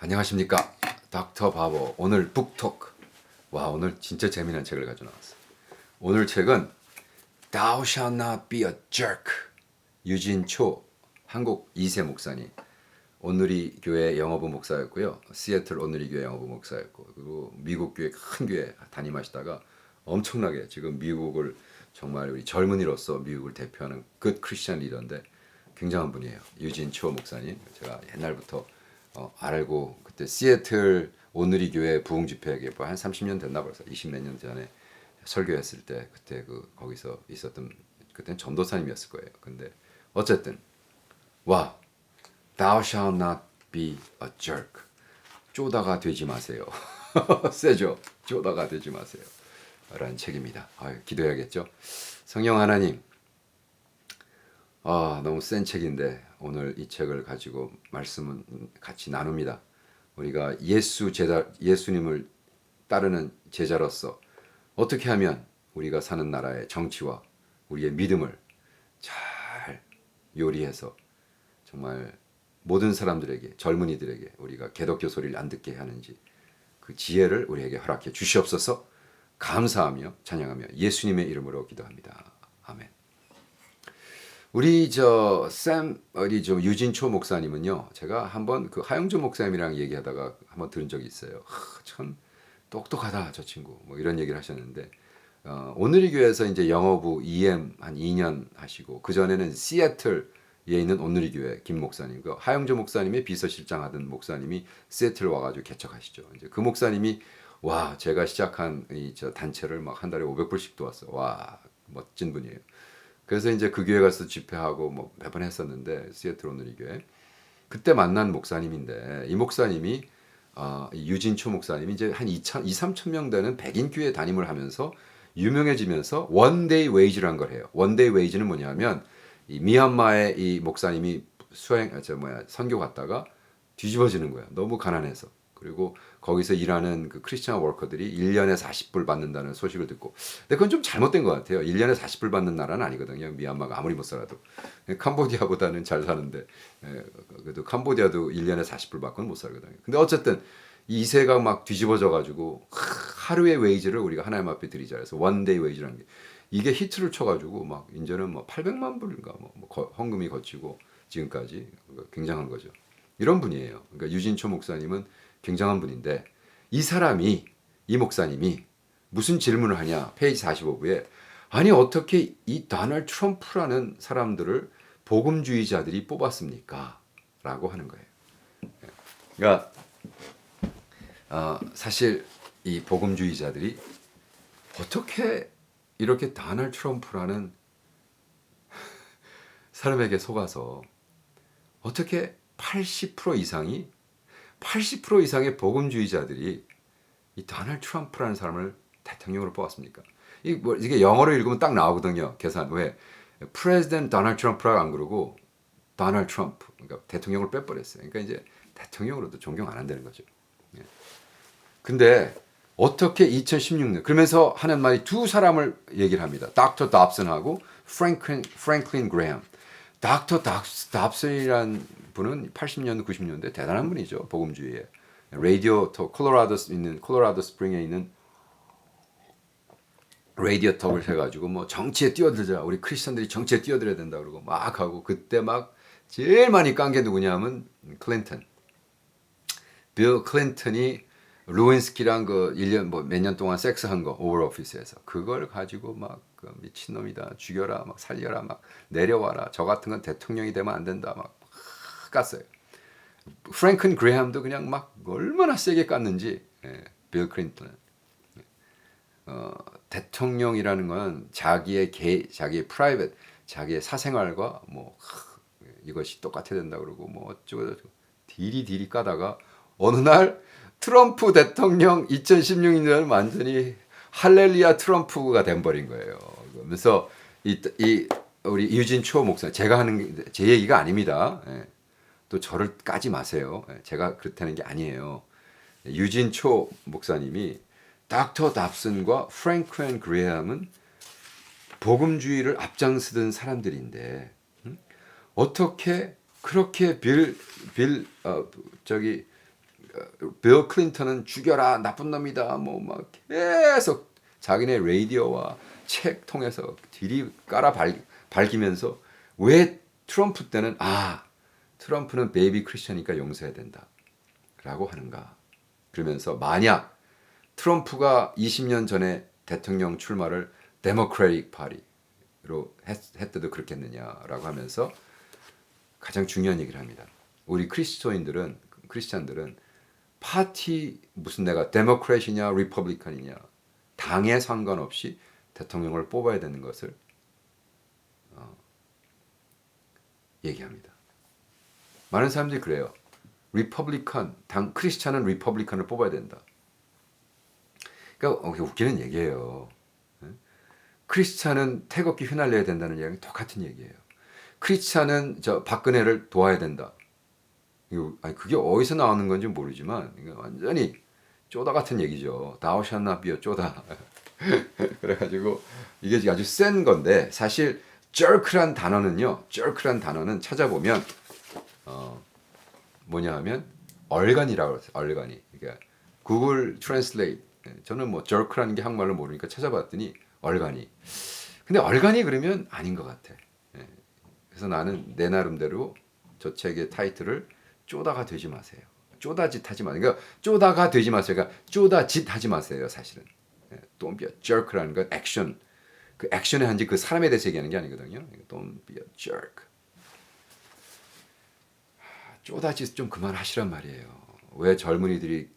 안녕하십니까. 닥터 바보. 오늘 북토크 와 오늘 진짜 재미난 책을 가져 나왔어 오늘 책은 Thou shall not be a jerk. 유진 초 한국 2세 목사님. 오늘이 교회 영어부 목사였고요. 시애틀 오늘이 교회 영어부 목사였고 그리고 미국 교회 큰 교회 담임하시다가 엄청나게 지금 미국을 정말 우리 젊은이로서 미국을 대표하는 굿 크리스천 리더인데 굉장한 분이에요. 유진 초 목사님. 제가 옛날부터 어, 알고 그때 시애틀 오늘이 교회 부흥 집회에 뭐한 30년 됐나 벌써 20몇 년 전에 설교했을 때 그때 그 거기서 있었던 그때는 전도사님이었을 거예요. 근데 어쨌든 와 Thou shall not be a jerk. 쪼다가 되지 마세요. 세죠? 쪼다가 되지 마세요. 라는 책입니다. 아유, 기도해야겠죠? 성령 하나님, 아, 너무 센 책인데 오늘 이 책을 가지고 말씀은 같이 나눕니다. 우리가 예수 제자 예수님을 따르는 제자로서 어떻게 하면 우리가 사는 나라의 정치와 우리의 믿음을 잘 요리해서 정말 모든 사람들에게 젊은이들에게 우리가 개독교 소리를 안 듣게 하는지 그 지혜를 우리에게 허락해 주시옵소서 감사하며 찬양하며 예수님의 이름으로 기도합니다. 아멘. 우리 저샘 어디 저 유진초 목사님은요. 제가 한번 그 하영준 목사님이랑 얘기하다가 한번 들은 적이 있어요. 하, 참 똑똑하다 저 친구. 뭐 이런 얘기를 하셨는데 어, 오늘이 교회에서 이제 영어부 EM 한 2년 하시고 그 전에는 시애틀에 있는 오늘이 교회 김 목사님, 그 하영조 목사님의 비서실장 하던 목사님이 시애틀 와가지고 개척하시죠. 이제 그 목사님이 와 제가 시작한 이 저 단체를 막 한 달에 500불씩 도왔어. 와 멋진 분이에요. 그래서 이제 그 교회 가서 집회하고 뭐 몇 번 했었는데 시애틀 오늘이 교회 그때 만난 목사님인데 이 목사님이 어, 이 유진초 목사님이 이제 한 2천 2, 3천 명 되는 백인 교회 담임을 하면서 유명해지면서 원데이 웨이지란 걸 해요. 원데이 웨이지는 뭐냐면 이 미얀마의 이 목사님이 수행 아, 저 뭐야 선교 갔다가 뒤집어지는 거야. 너무 가난해서. 그리고 거기서 일하는 그 크리스천 워커들이 1년에 40불 받는다는 소식을 듣고 근데 그건 좀 잘못된 것 같아요. 1년에 40불 받는 나라는 아니거든요. 미얀마가 아무리 못 살아도 캄보디아보다는 잘 사는데 예, 그래도 캄보디아도 1년에 40불 받고는 못 살거든요. 근데 어쨌든 이 세가 막 뒤집어져 가지고 하루의 웨이지를 우리가 하나님 앞에 드리자 해서 원데이 웨이지라는 게 이게 히트를 쳐 가지고 막 이제는 뭐 800만 불인가 뭐, 뭐 거, 헌금이 거치고 지금까지 굉장한 거죠. 이런 분이에요. 그러니까 유진초 목사님은 굉장한 분인데 이 사람이 이 목사님이 무슨 질문을 하냐 페이지 45부에 아니 어떻게 이 다널 트럼프라는 사람들을 복음주의자들이 뽑았습니까? 라고 하는 거예요. 그러니까 어, 사실 이 복음주의자들이 어떻게 이렇게 다널 트럼프라는 사람에게 속아서 어떻게 80% 이상이 80% 이상의 복음주의자들이 이 다널 트럼프라는 사람을 대통령으로 뽑았습니까? 이 뭐 이게 영어로 읽으면 딱 나오거든요. 계산 왜 프레지던트 다널 트럼프라고 안 그러고 다널 트럼프 그러니까 대통령을 빼버렸어요. 그러니까 이제 대통령으로도 존경 안 한다는 거죠. 예. 근데 어떻게 2016년 그러면서 하는 말이 두 사람을 얘기를 합니다. 닥터 답슨하고 프랭클린 프랭클린 그레엄. 닥터 답슨이란 분은 80년 90년대 대단한 분이죠. 복음주의에. 라디오 톡 콜로라도 있는 콜로라도 스프링에 있는 라디오 톡을 해 가지고 뭐 정치에 뛰어들자 우리 크리스천들이 정치에 뛰어들어야 된다 그러고 막 하고 그때 막 제일 많이 깐 게 누구냐면 클린턴 빌 클린턴이 루인스키랑 그 1년 뭐 몇 년 동안 섹스한 거 오월 오피스에서 그걸 가지고 막 그 미친놈이다 죽여라 막 살려라 막 내려와라 저 같은 건 대통령이 되면 안 된다 막 깠어요. 프랭큰 그레함도 그냥 막 얼마나 세게 깠는지 예, 빌 클린턴은 어, 대통령이라는 건 자기의 개, 자기의 프라이빗, 자기의 사생활과 뭐 하, 이것이 똑같아야 된다 그러고 뭐 어쩌고 저쩌고 디리 디리 까다가 어느 날 트럼프 대통령 2016년 완전히 할렐루야 트럼프가 돼버린 거예요. 그러면서 이, 이 우리 유진 초 목사 제가 하는 제 얘기가 아닙니다. 예. 또 저를 까지 마세요. 예, 제가 그렇다는 게 아니에요. 유진 초 목사님이 닥터 답슨과 프랭크 앤 그레함은 복음주의를 앞장서던 사람들인데 음? 어떻게 그렇게 빌 빌 어, 저기 빌 클린턴은 죽여라 나쁜 놈이다 뭐 막 계속 자기네 라디오와 책 통해서 들이 깔아 밝, 밝히면서 왜 트럼프 때는 아 트럼프는 베이비 크리스천이니까 용서해야 된다 라고 하는가 그러면서 만약 트럼프가 20년 전에 대통령 출마를 데모크래틱 파티로 했, 했대도 그렇겠느냐라고 하면서 가장 중요한 얘기를 합니다. 우리 크리스토인들은 크리스찬들은 파티 무슨 내가 데모크래시냐 리퍼블리칸이냐 당에 상관없이 대통령을 뽑아야 되는 것을 어, 얘기합니다. 많은 사람들이 그래요. 리퍼블리칸 당 크리스찬은 리퍼블리칸을 뽑아야 된다. 그러니까 어, 웃기는 얘기예요. 예? 크리스찬은 태극기 휘날려야 된다는 얘기 똑같은 얘기예요. 크리스찬은 저 박근혜를 도와야 된다. 이거 아니 그게 어디서 나오는 건지 모르지만 완전히 쪼다 같은 얘기죠. 다오샤나비어 쪼다. 그래가지고 이게 아주 센 건데 사실 jerk란 단어는요. jerk란 단어는 찾아보면 어 뭐냐 하면 얼간이라고 그랬어요. 얼간이. 그러니까 구글 트랜슬레이트 저는 뭐 jerk라는 게 한국말로 모르니까 찾아봤더니 얼간이. 근데 얼간이 그러면 아닌 것 같아. 예. 그래서 나는 내 나름대로 저 책의 타이틀을 쪼다가 되지 마세요. 쪼다짓 하지 마세요. 그러니까 쪼다가 되지 마세요. 그러니까 쪼다짓 하지 마세요. 사실은. be a jerk라는 건 액션. 그 액션의 한지 그 사람에 대해서 얘기하는 게 아니거든요. Don't be. 쪼다짓 좀 그만하시란 말이에요. 왜 젊은이들이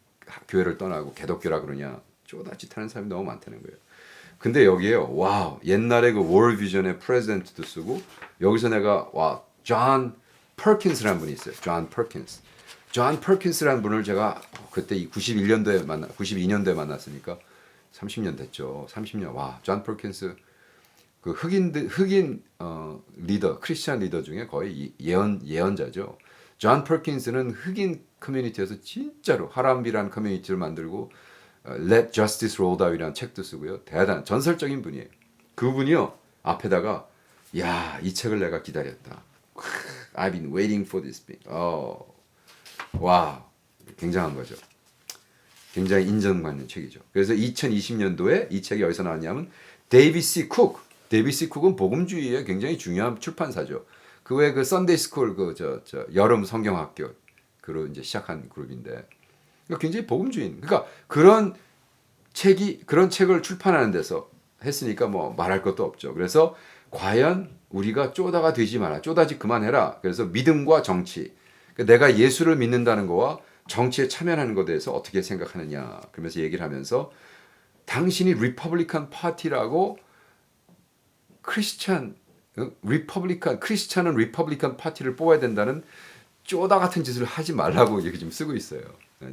교회를 떠나고 개독교라 그러냐? 쪼다짓 하는 사람이 너무 많다는 거예요. 근데 여기에요. 와우. 옛날에 그 월비전의 프레젠트도 쓰고 여기서 내가 와, 존 퍼킨스라는 분이 있어요. 존 퍼킨스. 존 퍼킨스라는 분을 제가 그때 91년도에 만나 92년도에 만났으니까 30년 됐죠. 30년. 와, 존 퍼킨스 그 흑인 흑인 어, 리더, 크리스천 리더 중에 거의 예언 예언자죠. 존 퍼킨스는 흑인 커뮤니티에서 진짜로 하람비라는 커뮤니티를 만들고 어, Let Justice Roll Down이라는 책도 쓰고요. 대단 전설적인 분이에요. 그분이요 앞에다가 야 이 책을 내가 기다렸다. I've been waiting for this thing. 어, 와 굉장한 거죠. 굉장히 인정받는 책이죠. 그래서 2020년도에 이 책이 어디서 나왔냐면 데이비스 쿡. 데이비스 쿡은 복음주의의 굉장히 중요한 출판사죠. 그 외에 그 썬데이 스쿨 그 저 저 여름 성경학교 그로 이제 시작한 그룹인데 그러니까 굉장히 복음주의. 그러니까 그런 책이 그런 책을 출판하는 데서 했으니까 뭐 말할 것도 없죠. 그래서 과연 우리가 쪼다가 되지 마라. 쪼다지 그만해라. 그래서 믿음과 정치. 그러니까 내가 예수를 믿는다는 거와 정치에 참여하는 것에 대해서 어떻게 생각하느냐. 그러면서 얘기를 하면서 당신이 리퍼블리칸 파티라고 크리스찬 리퍼블리칸 크리스찬은 리퍼블리칸 파티를 뽑아야 된다는 쪼다 같은 짓을 하지 말라고 얘기 좀 쓰고 있어요.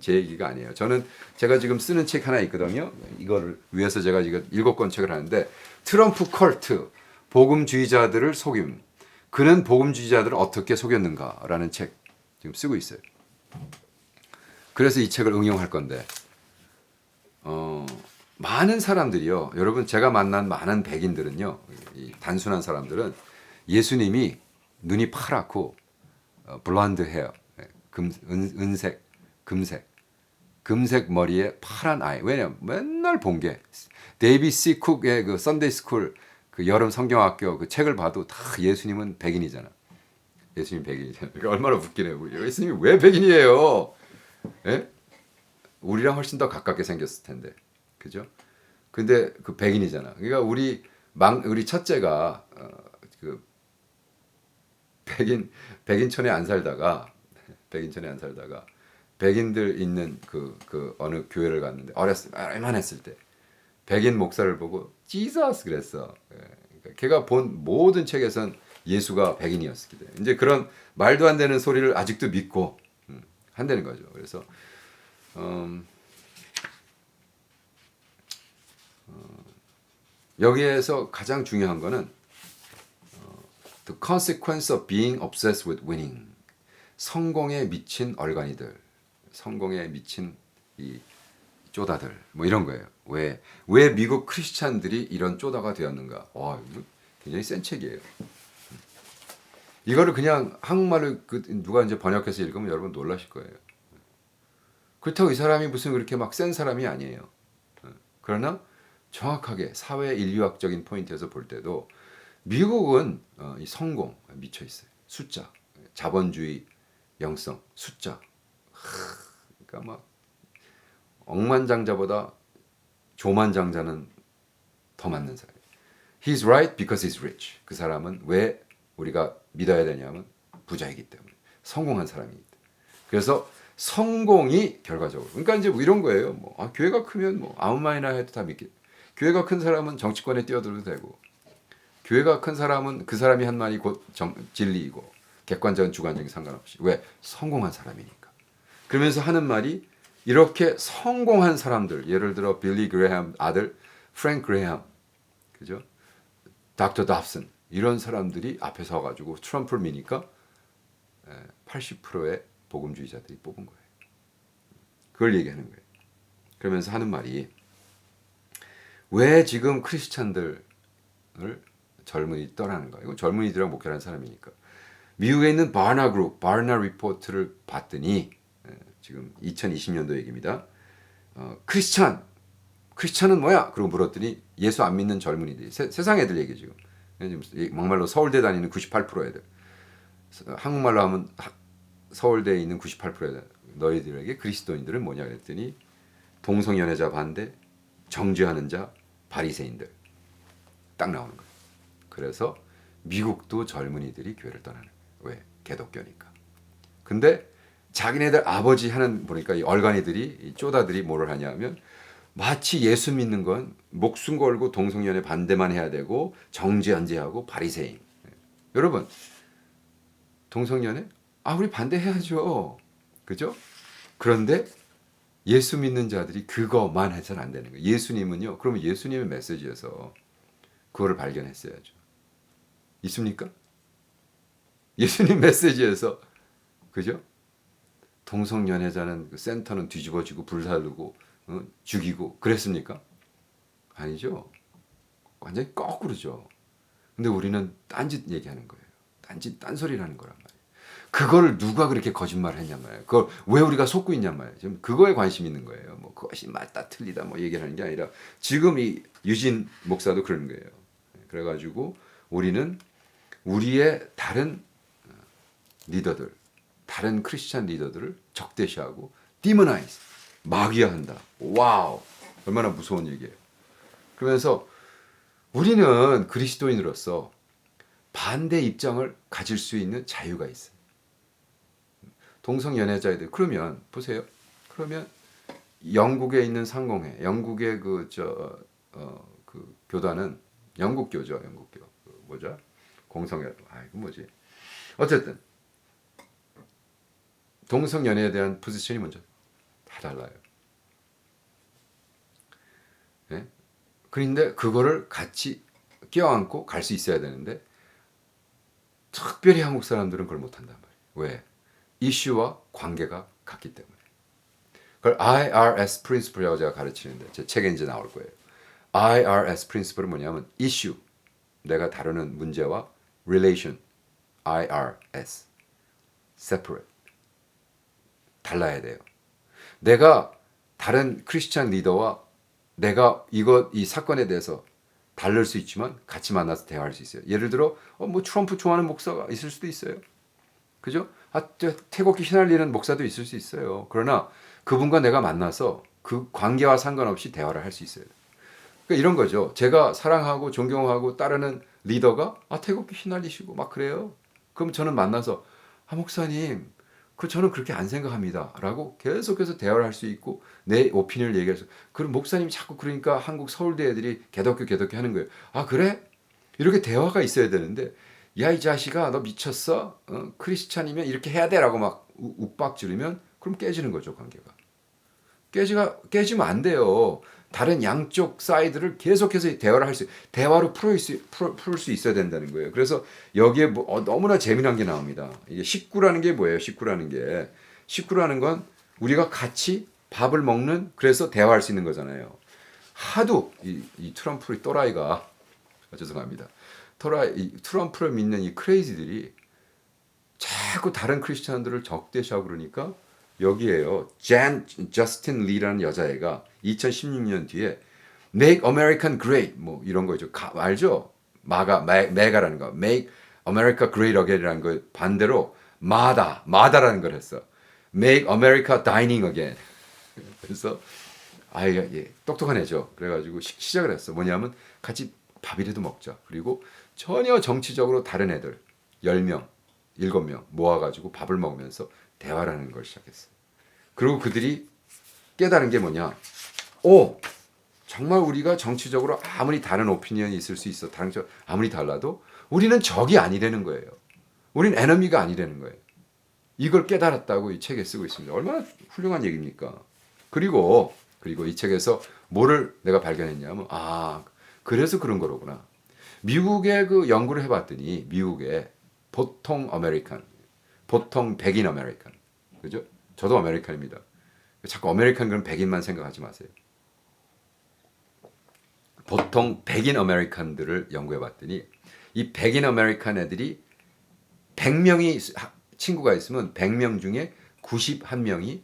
제 얘기가 아니에요. 저는 제가 지금 쓰는 책 하나 있거든요. 이거를 위해서 제가 지금 일곱 권 책을 하는데 트럼프 컬트 복음주의자들을 속임. 그는 복음주의자들을 어떻게 속였는가라는 책 지금 쓰고 있어요. 그래서 이 책을 응용할 건데 어, 많은 사람들이요. 여러분 제가 만난 많은 백인들은요. 단순한 사람들은 예수님이 눈이 파랗고 어, 블론드 헤어, 금, 은, 은색, 금색, 금색 머리에 파란 아이. 왜냐 맨날 본 게 데이비 시 쿡의 그 썬데이 스쿨 그 여름 성경학교 그 책을 봐도 다 예수님은 백인이잖아. 예수님 백인이잖아. 그러니까 얼마나 웃기네요. 예수님이 왜 백인이에요? 예? 우리랑 훨씬 더 가깝게 생겼을 텐데. 그죠? 근데 그 백인이잖아. 그러니까 우리 망 우리 첫째가 어, 그 백인 백인촌에 안 살다가 백인촌에 안 살다가 백인들 있는 그, 그 어느 교회를 갔는데 어렸을 얼만했을 때 백인 목사를 보고 지저스 그랬어. 예, 그러니까 걔가 본 모든 책에선 예수가 백인이었기 때문에 이제 그런 말도 안 되는 소리를 아직도 믿고 음, 한다는 거죠. 그래서 음, 여기에서 가장 중요한 거는 어, the consequence of being obsessed with winning 성공에 미친 얼간이들 성공에 미친 이 쪼다들 뭐 이런 거예요. 왜 왜 미국 크리스찬들이 이런 쪼다가 되었는가? 와 굉장히 센 책이에요. 이거를 그냥 한국말로 그 누가 이제 번역해서 읽으면 여러분 놀라실 거예요. 그렇다고 이 사람이 무슨 그렇게 막 센 사람이 아니에요. 어, 그러나 정확하게 사회 인류학적인 포인트에서 볼 때도 미국은 어, 이 성공 미쳐 있어요. 숫자, 자본주의, 영성, 숫자. 하, 그러니까 막 억만장자보다 조만장자는 더 맞는 사람. He's right because he's rich. 그 사람은 왜 우리가 믿어야 되냐면 부자이기 때문에 성공한 사람이기 때문에. 그래서 성공이 결과적으로. 그러니까 이제 뭐 이런 거예요. 뭐 아, 교회가 크면 뭐 아무 말이나 해도 다 믿게. 교회가 큰 사람은 정치권에 뛰어들어도 되고 교회가 큰 사람은 그 사람이 한 말이 곧 정, 진리이고 객관적인 주관적인 상관없이 왜 성공한 사람이니까. 그러면서 하는 말이 이렇게 성공한 사람들 예를 들어 빌리 그레함 아들 프랭크 그레함 그죠? 닥터 답슨 이런 사람들이 앞에 서 가지고 트럼프를 미니까 80%의 복음주의자들이 뽑은 거예요. 그걸 얘기하는 거예요. 그러면서 하는 말이 왜 지금 크리스찬들을 젊은이 떠나는 거야? 이거 젊은이들하고 목회하는 사람이니까. 미국에 있는 바나 그룹, 바나 리포트를 봤더니 예, 지금 2020년도 얘기입니다. 어, 크리스찬, 크리스찬은 뭐야? 그러고 물었더니 예수 안 믿는 젊은이들이 세, 상 애들 얘기 지금. 지금 막말로 서울대 다니는 98% 애들. 한국말로 하면 하, 서울대에 있는 98% 애들. 너희들에게 그리스도인들은 뭐냐 그랬더니 동성연애자 반대, 정죄하는 자, 바리새인들 딱 나오는 거예요. 그래서 미국도 젊은이들이 교회를 떠나는 거예요. 왜? 개독교니까. 근데 자기네들 아버지 하는 보니까 이 얼간이들이 이 쪼다들이 뭐를 하냐면 마치 예수 믿는 건 목숨 걸고 동성연애 반대만 해야 되고 정죄연제하고 바리새인. 여러분 동성연애 아 우리 반대해야죠. 그죠? 그런데 예수 믿는 자들이 그거만 해서는 안 되는 거예요. 예수님은요. 그러면 예수님의 메시지에서 그거를 발견했어야죠. 있습니까? 예수님 메시지에서 그죠? 동성연애자는 그 센터는 뒤집어지고 불살르고 어? 죽이고 그랬습니까? 아니죠. 완전히 거꾸로죠. 근데 우리는 딴짓 얘기하는 거예요. 딴짓 딴소리라는 거란 말이에요. 그걸 누가 그렇게 거짓말을 했냔 말이에요. 그걸 왜 우리가 속고 있냔 말이에요. 지금 그거에 관심 있는 거예요. 뭐 그것이 맞다 틀리다 뭐 얘기를 하는 게 아니라 지금 이 유진 목사도 그러는 거예요. 그래가지고 우리는 우리의 다른 어, 리더들, 다른 크리스찬 리더들을 적대시하고 디모나이즈, 마귀화한다. 와우, 얼마나 무서운 얘기예요. 그러면서 우리는 그리스도인으로서 반대 입장을 가질 수 있는 자유가 있어요. 동성 연애자애들 그러면 보세요. 그러면 영국에 있는 상공회, 영국의 그저어그 그 교단은 영국 교죠, 영국 교. 그 뭐죠? 공성연, 아 이거 뭐지? 어쨌든 동성 연애에 대한 포지션이 먼저 다 달라요. 예? 그런데 그거를 같이 껴안고 갈 수 있어야 되는데 특별히 한국 사람들은 그걸 못한단 말이에요. 왜? 이슈와 관계가 같기 때문에. 그걸 IRS 프린시플이라고 제가 가르치는데 제 책에 이제 나올 거예요. IRS 프린시플은 뭐냐면 이슈 내가 다루는 문제와 relation IRS separate 달라야 돼요. 내가 다른 크리스찬 리더와 내가 이것 이 사건에 대해서 다를 수 있지만 같이 만나서 대화할 수 있어요. 예를 들어 어, 뭐 트럼프 좋아하는 목사가 있을 수도 있어요. 그죠? 아, 태국기 휘날리는 목사도 있을 수 있어요. 그러나 그분과 내가 만나서 그 관계와 상관없이 대화를 할 수 있어요. 그러니까 이런 거죠. 제가 사랑하고 존경하고 따르는 리더가 아 태국기 휘날리시고 막 그래요. 그럼 저는 만나서 아 목사님 그 저는 그렇게 안 생각합니다라고 계속해서 대화를 할 수 있고 내 오피니언을 얘기해서 그럼 목사님이 자꾸 그러니까 한국 서울대 애들이 개덕교 개덕교 하는 거예요. 아 그래? 이렇게 대화가 있어야 되는데 야 이 자식아 너 미쳤어? 어? 크리스찬이면 이렇게 해야 돼라고 막 욱박 지르면 그럼 깨지는 거죠 관계가. 깨지가 깨지면 안 돼요. 다른 양쪽 사이드를 계속해서 대화를 할 수, 대화로 풀을 수, 풀 수 있어야 된다는 거예요. 그래서 여기에 뭐, 어, 너무나 재미난 게 나옵니다. 이게 식구라는 게 뭐예요? 식구라는 게. 식구라는 건 우리가 같이 밥을 먹는, 그래서 대화할 수 있는 거잖아요. 하도 이, 이 트럼프의 또라이가, 아, 죄송합니다. 토라이, 이 트럼프를 믿는 이 크레이지들이 자꾸 다른 크리스천들을 적대시하고 그러니까 여기에요. 잔 저스틴 리라는 여자애가 2016년 뒤에 Make American Great 뭐 이런 거죠. 가, 알죠? 마가 매, 메가라는 거. Make America Great Again이라는 거 반대로 마다 마다라는 걸 했어. Make America Dining Again. 그래서 아이가 예, 똑똑한 애죠. 그래가지고 시, 시작을 했어. 뭐냐면 같이 밥이라도 먹자. 그리고 전혀 정치적으로 다른 애들 10명, 7명 모아가지고 밥을 먹으면서 대화를 하는 걸 시작했어. 그리고 그들이 깨달은 게 뭐냐. 오! 정말 우리가 정치적으로 아무리 다른 오피니언이 있을 수 있어. 다른 저 아무리 달라도 우리는 적이 아니라는 거예요. 우리는 에너미가 아니라는 거예요. 이걸 깨달았다고 이 책에 쓰고 있습니다. 얼마나 훌륭한 얘기입니까? 그리고 그리고 이 책에서 뭐를 내가 발견했냐면 아 그래서 그런 거로구나. 미국의 그 연구를 해봤더니 미국의 보통 아메리칸, 보통 백인 아메리칸, 그죠? 저도 아메리칸입니다. 자꾸 아메리칸 그럼 백인만 생각하지 마세요. 보통 백인 아메리칸들을 연구해봤더니 이 백인 아메리칸 애들이 100명이 친구가 있으면 100명 중에 91명이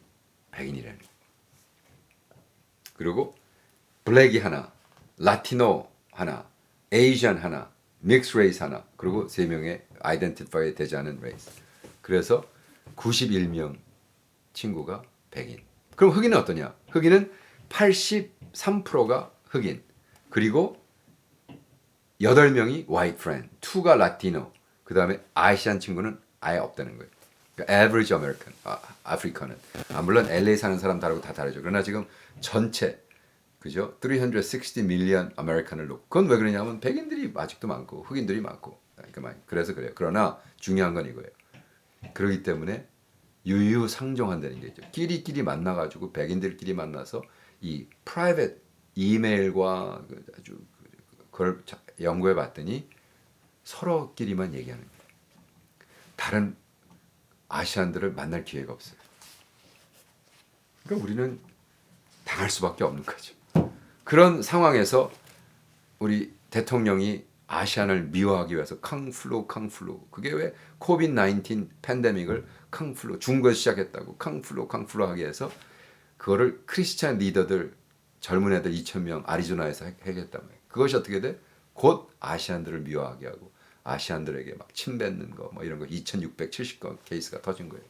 백인이라는 거예요. 그리고 블랙이 하나, 라티노 하나, 에이전 하나, 믹스 레이스 하나, 그리고 세 명의 아이덴티파이 되지 않은 레이스. 그래서 91명 친구가 백인. 그럼 흑인은 어떠냐? 흑인은 83%가 흑인. 그리고 8명이 white friend, 2가 라티노. 그 다음에 아시안 친구는 아예 없다는 거예요. 그러니까 average American, 아, 아프리카는. 아, 물론 LA 사는 사람 다르고 다 다르죠. 그러나 지금 전체 그죠? 360 million 아메리칸을 놓고 그건 왜 그러냐면 백인들이 아직도 많고 흑인들이 많고 그러니까 그래서 그래요. 그러나 중요한 건 이거예요. 그렇기 때문에 유유상종한다는 게 있죠. 끼리끼리 만나가지고 백인들끼리 만나서 이 프라이빗 이메일과 그 아주 그걸 연구해 봤더니 서로끼리만 얘기하는 거예요. 다른 아시안들을 만날 기회가 없어요. 그러니까 우리는 당할 수밖에 없는 거죠. 그런 상황에서 우리 대통령이 아시안을 미워하기 위해서 캉플루 캉플루 그게 왜 코비드 19 팬데믹을 캉플루 중국에서 시작했다고 캉플루 캉플루 하기 위해서 그거를 크리스찬 리더들 젊은 애들 2천 명 아리조나에서 해결했단 말이에요. 그것이 어떻게 돼? 곧 아시안들을 미워하게 하고 아시안들에게 막 침뱉는 거 뭐 이런 거 2,670건 케이스가 터진 거예요.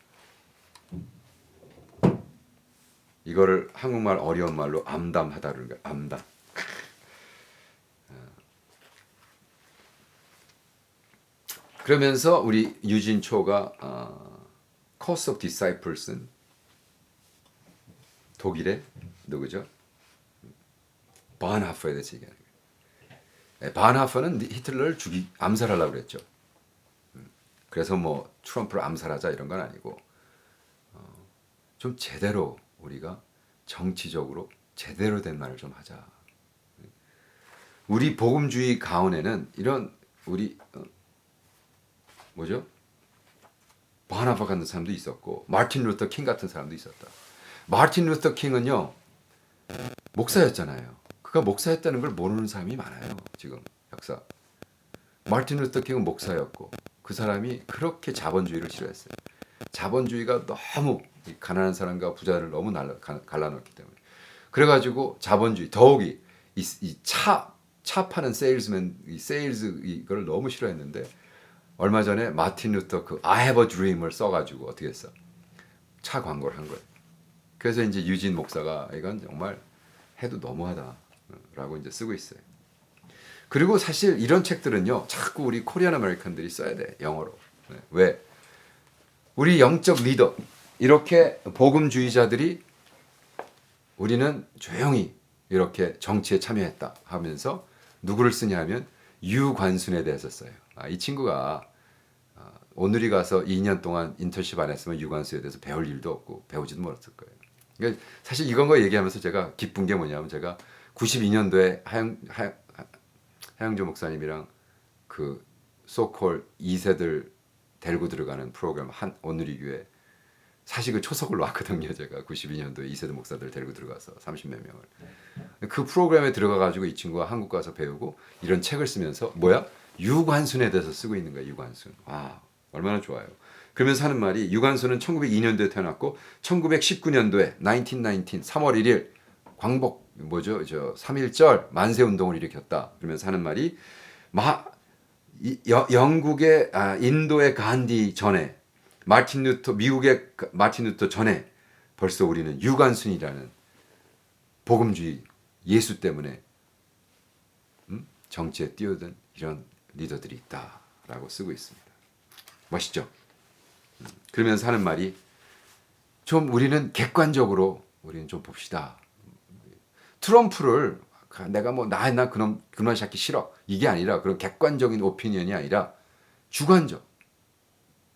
이거를 한국말 어려운 말로 암담하다 그러는 거예요. 암담. 그러면서 우리 유진초가 어, Cost of Disciples는 독일의 누구죠? 바하프에 대해서 얘기하는 거예요. 바하프는 히틀러를 죽이 암살하려고 그랬죠. 음, 그래서 뭐 트럼프를 암살하자 이런 건 아니고 어, 좀 제대로 우리가 정치적으로 제대로 된 말을 좀 하자. 우리 복음주의 가운데는 이런 우리 어, 뭐죠? 바나바 같은 사람도 있었고 마틴 루터 킹 같은 사람도 있었다. 마틴 루터 킹은요 목사였잖아요. 그가 목사였다는 걸 모르는 사람이 많아요. 지금 역사. 마틴 루터 킹은 목사였고 그 사람이 그렇게 자본주의를 싫어했어요. 자본주의가 너무 가난한 사람과 부자를 너무 날라, 갈라놓기 때문에 그래가지고 자본주의 더욱이 이차 차 파는 세일즈맨 이 세일즈 이걸 너무 싫어했는데 얼마 전에 마틴 루터 그 I have a dream을 써가지고 어떻게 했어 차 광고를 한 거예요. 그래서 이제 유진 목사가 이건 정말 해도 너무하다라고 이제 쓰고 있어요. 그리고 사실 이런 책들은요 자꾸 우리 코리안 아메리칸들이 써야 돼 영어로 네. 왜 우리 영적 리더 이렇게 복음주의자들이 우리는 조용히 이렇게 정치에 참여했다 하면서 누구를 쓰냐면 유관순에 대해서 써요. 아, 이 친구가 아, 오늘이 가서 2년 동안 인턴십 안 했으면 유관순에 대해서 배울 일도 없고 배우지도 못했을 거예요. 그러니까 사실 이건 거 얘기하면서 제가 기쁜 게 뭐냐면 제가 92년도에 하영, 하영, 하영조 목사님이랑 그 소콜 2세들 데리고 들어가는 프로그램 한 오늘이 교회 사실 그 초석을 놨거든요 제가. 92년도에 이세대 목사들 데리고 들어가서 30몇 명을. 그 프로그램에 들어가 가지고 이 친구가 한국 가서 배우고 이런 책을 쓰면서 뭐야? 유관순에 대해서 쓰고 있는 거야 유관순. 와 얼마나 좋아요. 그러면서 하는 말이 유관순은 1902년도에 태어났고 1919년도에 1919 3월 1일 광복 뭐죠? 저 3.1절 만세 운동을 일으켰다. 그러면서 하는 말이 마 이, 여, 영국의 아, 인도의 간디 전에 마틴 루터 미국의 마틴 루터 전에 벌써 우리는 유관순이라는 복음주의 예수 때문에 음? 정치에 뛰어든 이런 리더들이 있다라고 쓰고 있습니다. 멋있죠? 음, 그러면서 하는 말이 좀 우리는 객관적으로 우리는 좀 봅시다. 트럼프를 내가 뭐 나나 그놈 그놈 찾기 싫어. 이게 아니라 그런 객관적인 오피니언이 아니라 주관적.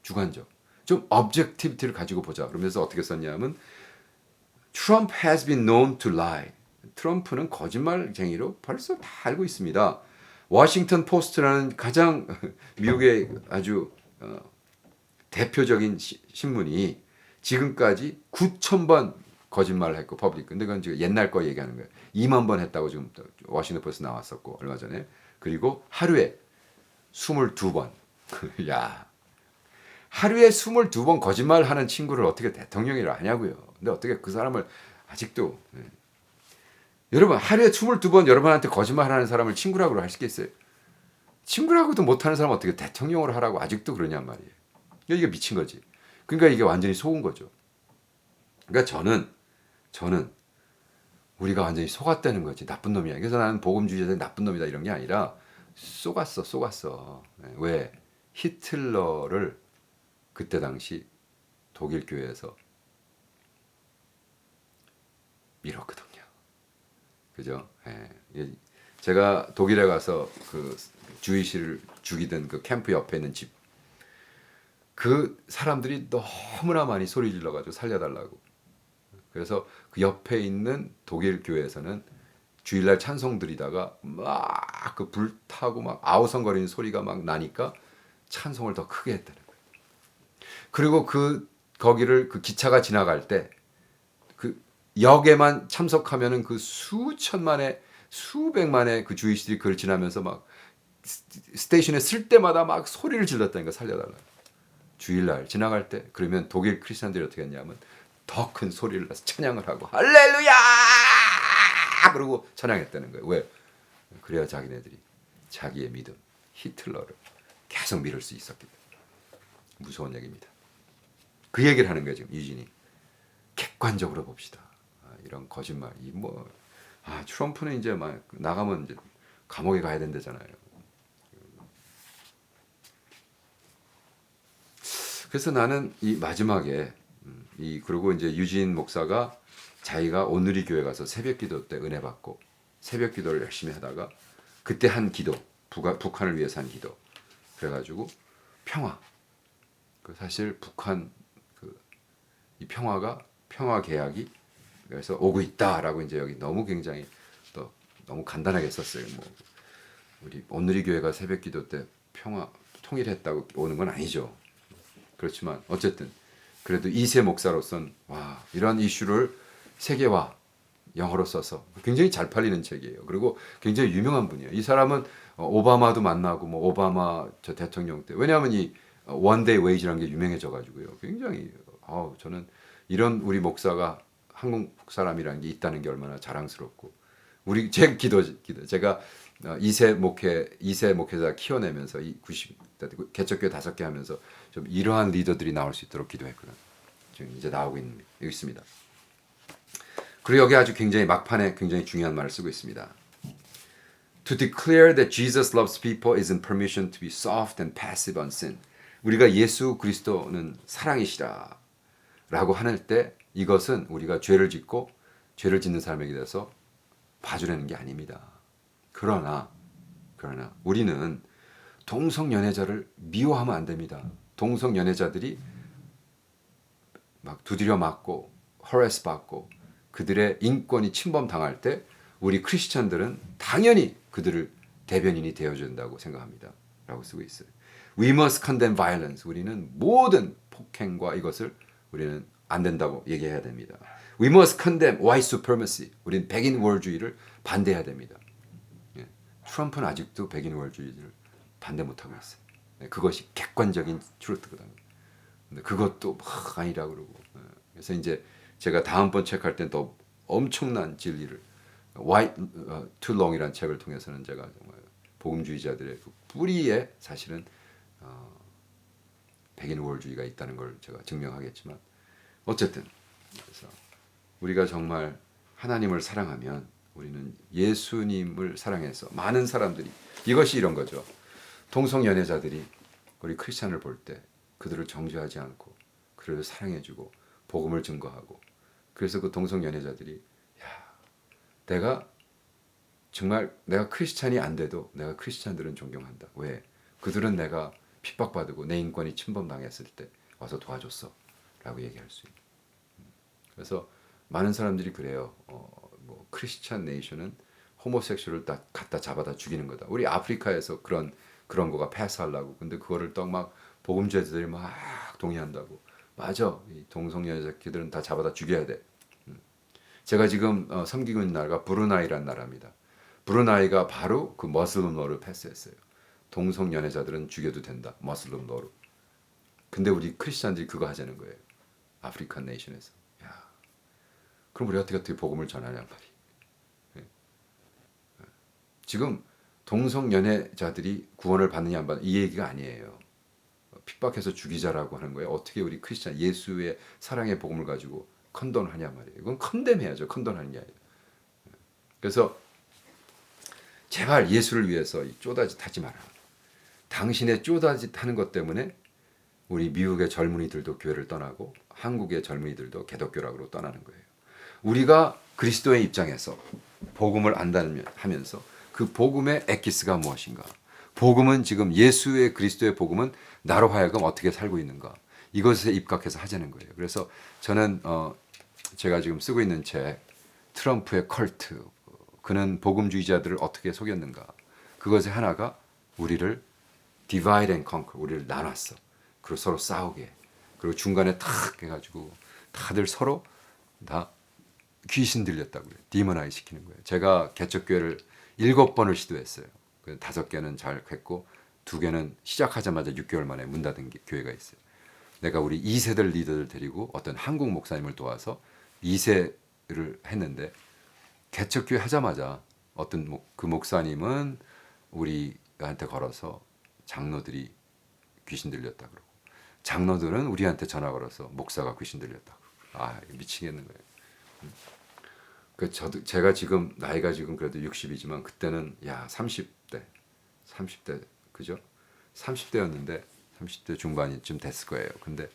주관적. 좀 objectivity를 가지고 보자. 그러면서 어떻게 썼냐면 Trump has been known to lie. 트럼프는 거짓말쟁이로 벌써 다 알고 있습니다. 워싱턴 포스트라는 가장 미국의 아주 어, 대표적인 시, 신문이 지금까지 9천 번 거짓말을 했고 퍼블릭. 근데 그건 지금 옛날 거 얘기하는 거예요. 2만 번 했다고 지금 워싱턴 포스트 나왔었고 얼마 전에. 그리고 하루에 22번. 야. 하루에 22번 거짓말 하는 친구를 어떻게 대통령이라 하냐고요. 근데 어떻게 그 사람을 아직도 네. 여러분 하루에 22번 여러분한테 거짓말 하는 사람을 친구라고 할 수 있겠어요? 친구라고도 못하는 사람 어떻게 대통령으로 하라고 아직도 그러냔 말이에요. 이게 미친 거지. 그러니까 이게 완전히 속은 거죠. 그러니까 저는 저는 우리가 완전히 속았다는 거지 나쁜 놈이야. 그래서 나는 복음주의자들 나쁜 놈이다 이런 게 아니라 속았어, 속았어. 네, 왜 히틀러를 그때 당시 독일 교회에서 밀었거든요. 그죠? 예. 제가 독일에 가서 그 주의시를 죽이던 그 캠프 옆에 있는 집. 그 사람들이 너무나 많이 소리 질러가지고 살려달라고. 그래서 그 옆에 있는 독일 교회에서는 주일날 찬송 드리다가 막 그 불타고 막 아우성거리는 소리가 막 나니까 찬송을 더 크게 했다는 거예요. 그리고 그 거기를 그 기차가 지나갈 때 그 역에만 참석하면은 그 수천만의 수백만의 그 주의시들이 그걸 지나면서 막 스테이션에 쓸 때마다 막 소리를 질렀다니까 살려달라. 주일날 지나갈 때 그러면 독일 크리스천들이 어떻게 했냐면 더 큰 소리를 내서 찬양을 하고 할렐루야 그러고 찬양했다는 거예요. 왜? 그래야 자기네들이 자기의 믿음 히틀러를 계속 밀을 수 있었기 때문에 무서운 얘기입니다. 그 얘기를 하는 거예요 지금 유진이 객관적으로 봅시다. 아, 이런 거짓말 이뭐 아, 트럼프는 이제 막 나가면 이제 감옥에 가야 된다잖아요. 그래서 나는 이 마지막에 음, 이 그리고 이제 유진 목사가 자기가 오늘이 교회 가서 새벽 기도 때 은혜 받고 새벽 기도를 열심히 하다가 그때 한 기도 북한, 북한을 위해서 한 기도 그래가지고 평화 그 사실 북한 그 이 평화가 평화 계약이 그래서 오고 있다라고 이제 여기 너무 굉장히 또 너무 간단하게 썼어요. 뭐 우리 오늘이 교회가 새벽 기도 때 평화 통일했다고 오는 건 아니죠. 그렇지만 어쨌든 그래도 이세 목사로선 와 이런 이슈를 세계화 영어로 써서 굉장히 잘 팔리는 책이에요. 그리고 굉장히 유명한 분이에요. 이 사람은 어, 오바마도 만나고 뭐 오바마 저 대통령 때 왜냐하면 이 원데이 웨이지라는 게 유명해져 가지고요. 굉장히 어 저는 이런 우리 목사가 한국 사람이라는 게 있다는 게 얼마나 자랑스럽고 우리 제 기도 기도 제가 어, 이세 목회 이세 목회자 키워내면서 이 90, 개척교회 다섯 개 하면서 좀 이러한 리더들이 나올 수 있도록 기도했거든. 지금 이제 나오고 있는 있습니다. 그리고 여기 아주 굉장히 막판에 굉장히 중요한 말을 쓰고 있습니다. To declare that Jesus loves people isn't permission to be soft and passive on sin. 우리가 예수 그리스도는 사랑이시라 라고 하는 때 이것은 우리가 죄를 짓고 죄를 짓는 사람에게 대해서 봐주려는 게 아닙니다. 그러나 그러나 우리는 동성 연애자를 미워하면 안 됩니다. 동성 연애자들이 막 두드려 맞고 허레스 받고 그들의 인권이 침범 당할 때 우리 크리스천들은 당연히 그들을 대변인이 되어준다고 생각합니다. 라고 쓰고 있어요. We must condemn violence. 우리는 모든 폭행과 이것을 우리는 안 된다고 얘기해야 됩니다. We must condemn white supremacy. 우리는 백인 우월주의를 반대해야 됩니다. 예. 트럼프는 아직도 백인 우월주의를 반대 못하고 있어요. 네, 그것이 객관적인 트루트거든요. 근데 그것도 막 아니라 그러고. 예. 그래서 이제 제가 다음번 책할 땐 또 엄청난 진리를 Why 어, Too Long이라는 책을 통해서는 제가 정말 복음주의자들의 그 뿌리에 사실은 어, 백인 우월주의가 있다는 걸 제가 증명하겠지만 어쨌든 그래서 우리가 정말 하나님을 사랑하면 우리는 예수님을 사랑해서 많은 사람들이 이것이 이런 거죠. 동성 연애자들이 우리 크리스찬을 볼 때 그들을 정죄하지 않고 그들을 사랑해주고 복음을 증거하고 그래서 그 동성 연애자들이 야 내가 정말 내가 크리스찬이 안 돼도 내가 크리스찬들은 존경한다. 왜? 그들은 내가 핍박받고 내 인권이 침범당했을 때 와서 도와줬어. 라고 얘기할 수 있는. 그래서 많은 사람들이 그래요. 어, 뭐 크리스찬 네이션은 호모섹슈얼을 다 갖다 잡아다 죽이는 거다. 우리 아프리카에서 그런 그런 거가 패스하려고. 근데 그거를 또막 복음주의자들이 막 동의한다고. 맞아. 이 동성연애자들은 다 잡아다 죽여야 돼. 음. 제가 지금 어, 섬기고 있는 나라가 브루나이란 나라입니다. 브루나이가 바로 그 머슬룸 러를 패스했어요. 동성 연애자들은 죽여도 된다. 머슬룸 러로. 근데 우리 크리스천들이 그거 하자는 거예요. 아프리칸 네이션에서. 야. 그럼 우리 어떻게 어떻게 복음을 전하냔 말이. 예. 예. 지금 동성 연애자들이 구원을 받느냐 안 받느냐 이 얘기가 아니에요. 핍박해서 죽이자라고 하는 거예요. 어떻게 우리 크리스천 예수의 사랑의 복음을 가지고 컨돈하냐 말이에요. 이건 컨뎀해야죠. 컨돈하는 게 아니라. 예. 그래서 제발 예수를 위해서 이 쪼다짓 하지 마라. 당신의 쪼다짓 하는 것 때문에 우리 미국의 젊은이들도 교회를 떠나고 한국의 젊은이들도 개독교락으로 떠나는 거예요. 우리가 그리스도의 입장에서 복음을 안다면 하면서 그 복음의 에키스가 무엇인가? 복음은 지금 예수의 그리스도의 복음은 나로 하여금 어떻게 살고 있는가? 이것에 입각해서 하자는 거예요. 그래서 저는 어 제가 지금 쓰고 있는 책 트럼프의 컬트 그는 복음주의자들을 어떻게 속였는가? 그것의 하나가 우리를 divide and conquer 우리를 나눴어. 그리고 서로 싸우게. 그리고 중간에 탁 해가지고 다들 서로 다 귀신 들렸다고 그래요. 디머나이 시키는 거예요. 제가 개척교회를 일곱 번을 시도했어요. 그 다섯 개는 잘 했고 두 개는 시작하자마자 6개월 만에 문 닫은 게- 교회가 있어요. 내가 우리 2세들 리더들 데리고 어떤 한국 목사님을 도와서 2세를 했는데 개척교회 하자마자 어떤 목- 그 목사님은 우리한테 걸어서 장로들이 귀신 들렸다 그러고 장로들은 우리한테 전화 걸어서 목사가 귀신 들렸다. 아 미치겠는 거예요. 음. 그 저도 제가 지금 나이가 지금 그래도 60이지만 그때는 야 30대 30대 그죠? 30대였는데 30대 중반이쯤 됐을 거예요. 근데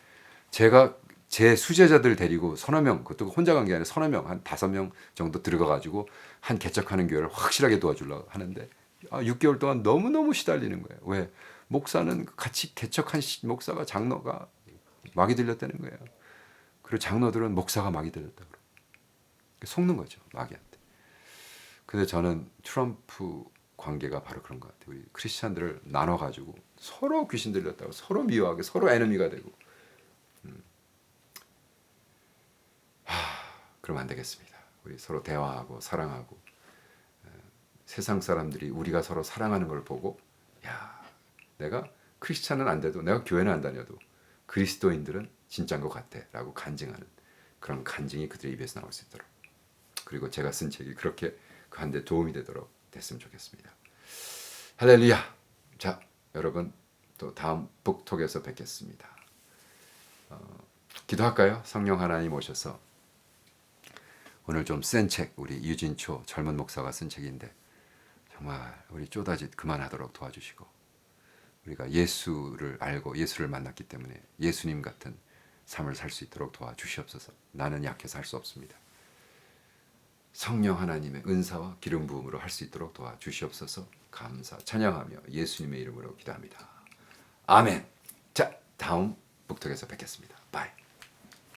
제가 제 수제자들 데리고 서너 명 그것도 혼자 간 게 아니라 서너 명 한 다섯 명 정도 들어가 가지고 한 개척하는 교회를 확실하게 도와주려고 하는데 아, 6개월 동안 너무 너무 시달리는 거예요. 왜 목사는 같이 개척한 시- 목사가 장로가 막이 들렸다는 거예요. 그리고 장로들은 목사가 막이 들렸다 속는 거죠 마귀한테. 근데 저는 트럼프 관계가 바로 그런 것 같아요. 우리 크리스천들을 나눠 가지고 서로 귀신 들렸다고 서로 미워하게 서로 에너미가 되고. 음. 하, 그러면 안 되겠습니다. 우리 서로 대화하고 사랑하고 에, 세상 사람들이 우리가 서로 사랑하는 걸 보고 야 내가 크리스찬은 안 돼도 내가 교회는 안 다녀도 그리스도인들은 진짜인 것 같아라고 간증하는 그런 간증이 그들의 입에서 나올 수 있도록 그리고 제가 쓴 책이 그렇게 그 한데 도움이 되도록 됐으면 좋겠습니다. 할렐루야. 자, 여러분 또 다음 북톡에서 뵙겠습니다. 어, 기도할까요? 성령 하나님 오셔서 오늘 좀 센 책 우리 유진초 젊은 목사가 쓴 책인데 정말 우리 쪼다짓 그만하도록 도와주시고 우리가 예수를 알고 예수를 만났기 때문에 예수님 같은 삶을 살 수 있도록 도와주시옵소서. 나는 약해서 할 수 없습니다. 성령 하나님의 은사와 기름 부음으로 할 수 있도록 도와주시옵소서. 감사 찬양하며 예수님의 이름으로 기도합니다. 아멘. 자, 다음 북톡에서 뵙겠습니다. 바이.